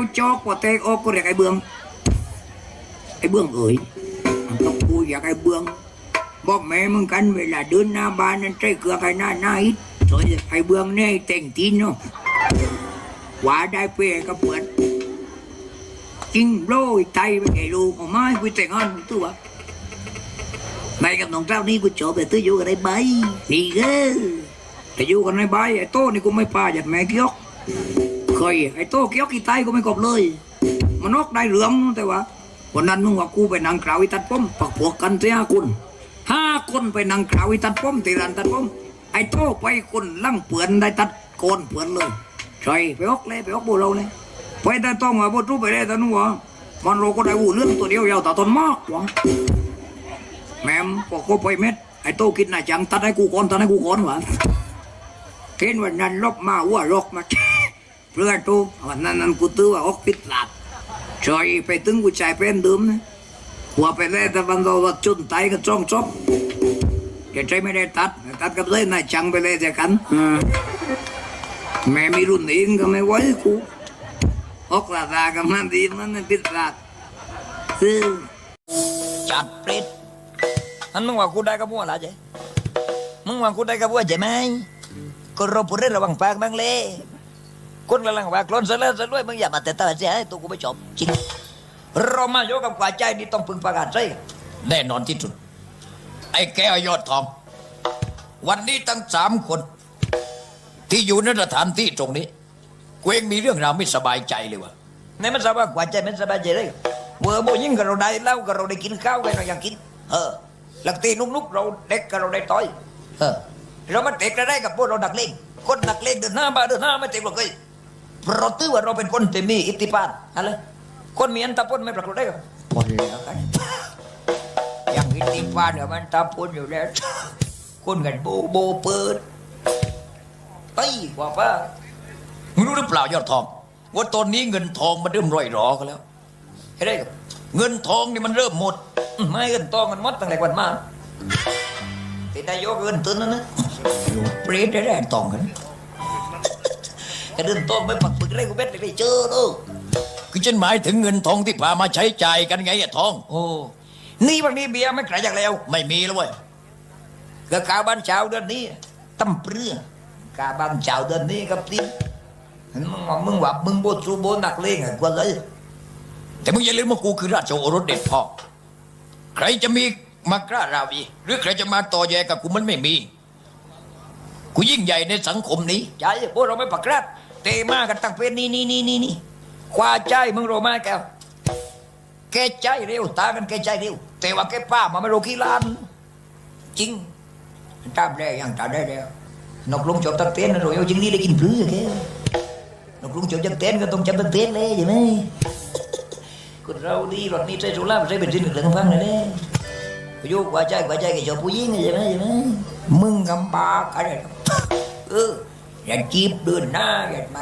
วจอกว่าเตกอกก็เรียกไอ้เบืองไอ้เบืองเอ๋ยมันก็กูอยากไอ้เบืองบอกแม่มึงกันเวลาเดินหน้าบ้านนั้นใจเกลือใครหน้าหน้าอิดสวยไอ้เบืองเนี่ยแต่งตีนเนาะว่าได้เปย์ก็เปิดจริงโรยไตไปแก่ลูกของไม้กูแต่งงานตัวแม่กับน้องเจ้านี่กูจบแต่ตื้ออยู่กับไอ้ใบนี่เก้อแต่อยู่กันไอ้ใบไอ้โต้นี่กูไม่ปาหยัดแม่เกี้ยก เคยไอ้โต้เกี้ยกกี่ไตกูไม่กบเลย มันนอกได้เหลืองแต่ว่าวันนั้นมึงว่ากูไปนั่งกล่าวอีตัดป้อมปักพวกกันเสียคุณห้าคนไปนั่งกล่าวอีตัดป้อมตีรันตัดป้อมไอ้โต้ไปคนลั่งเปือนได้ตัดโกนเปือนเลยใช่ไปออกเลยไปออกบูเราเลยไปแต่ต้องมาบดรูไปได้แต่นู้นวะมันเรก็ได้หูเรื่องตัวเดียวยาวแต่ตนมากวังแม่มพอกูไปเม็ดไอ้โต้คิดน่าจังตัดให้กูก่อนตัดให้กูก่อนวะเห็นวันนั้นลบมาว่าลกมา เพื่อตูวันนั้นนั้นกูตื้อว่าออกปิดหลับชอยไปถึงกูชายเป็นเดิมนะหัวไปเลยแต่บันเราว่าจุนไตก็จ้องจบแกใจไม่ได้ตัด ตัดกับเลยนายจังไปเลยแต่กันแม่มีรุ่นเองก็ไม่ไหวกูออกลาดากับมันดีมันปิดลาดคือจัดเปรตอันมึงว่ากูได้กับมัวละเจ๊มึงว่ากูได้กับมัวใช่ไหมก็รบปุเรระวังปากบ้างเลย คนกำลังว่าคลอนเสร็จแล้วเสร็จด้วยมึงอย่ามาแต่ตาเสียให้ตัวกูไม่จบจริงเรามาโยกับกว่าใจนี่ต้องพึงประกาศใช่แน่นอนที่สุด ไอ้แก้วยอดทอง วันนี้ตั้งสามคน ที่อยู่ในสถานที่ตรงนี้กูเองมีเรื่องราวไม่สบายใจเลยวะในมันสบายกว่าใจไม่สบายใจเลยเวอร์โบยิ่งกับเราได้เล้ากับเราได้กินข้าวกันเราอยากกิน เออหลังตีนุกๆเราเด็กกับเราได้ต่อย เออ เรามันเตะกันได้กับพวกเราดักเล่นคนดักเล่นเดินหน้ามาเดินหน้าไม่เตะหรอกเลย เพราะตื้อว่าเราเป็นคนที่มีอิทธิพลอะไรคนมีอันตะพนไม่ปรากฏได้กับพนแล้วกันอย่างอิทธิพลเนี่ยมันตะพนอยู่แล้วคนกันโบโบเปิดตีกว่าป้ามึงรู้หรือเปล่ายอดทองว่าตอนนี้เงินทองมันเริ่มร่อยหรอกันแล้วเห็นได้กับเงินทองนี่มันเริ่มหมดอื้อไม่เงินทองมันหมดตั้งแต่วันมาติดนายกเงินตุนนั่นนะเปรตได้ได้ทองกันก ระเดินทองไม่ปักปึกได้กูเบ็ดเลยเจอลูกคือฉันหมายถึงเงินทองที่พามาใช้จ่ายกันไงอะทองโอ้นี่บางนี้เบียร์ไม่ไกลจากแล้วไม่มีแล้วเว้ยก็กาบ้านเช้าเดือนนี้ตั้มเปรือกาบ้านเช้าเดือนนี้กับทีมึงว่ามึงว่ามึงโบสูโบนักเลงอะกว่าเลยแต่มึงอย่าลืมว่ากูคือราชโอรสเด็ดพ่อใครจะมีมากล้าราวีหรือใครจะมาต่อแยกับกูมันไม่มี กูยิ่งใหญ่ในสังคมนี้ใช่พวกเราไม่ปักรัด เตะมากันตั้งเป็นนี่นี่นี่นี่นี่กว่าใจมึงโรมาแกวแกใจเร็วตากันแกใจเร็วแต่ว่าแกป้ามาไม่รู้กี่ล้าน จริงตามได้ยังตามได้แล้วนกลุงจบตักเต้นนะโรยเอาจริงนี่ได้กินพลื้อแกนกลุงจบจักเต้นก็ต้องจำตักเต้นเลยใช่ไหมคนเราดีหรถนี้ใช้สุราใช้เป็นสิ่งหนึ่งทั้งฟังเลยเนี่ยไปอยู่กว่าใจว่าใจกับชอบผู้หญิงใช่ไหมใช่ไหมมึงกำบากอะไรเออ อย่าจีบเดินหน้าอย่าแหม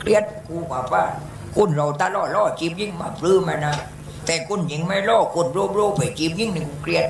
เครียดกูกว่าป้าคนเราตาล่อล่อจีบยิ่งมาปลื้มมานะแต่คนหญิงไม่ล่อคนโรบโรไปจีบยิ่งหนึ่งเครียด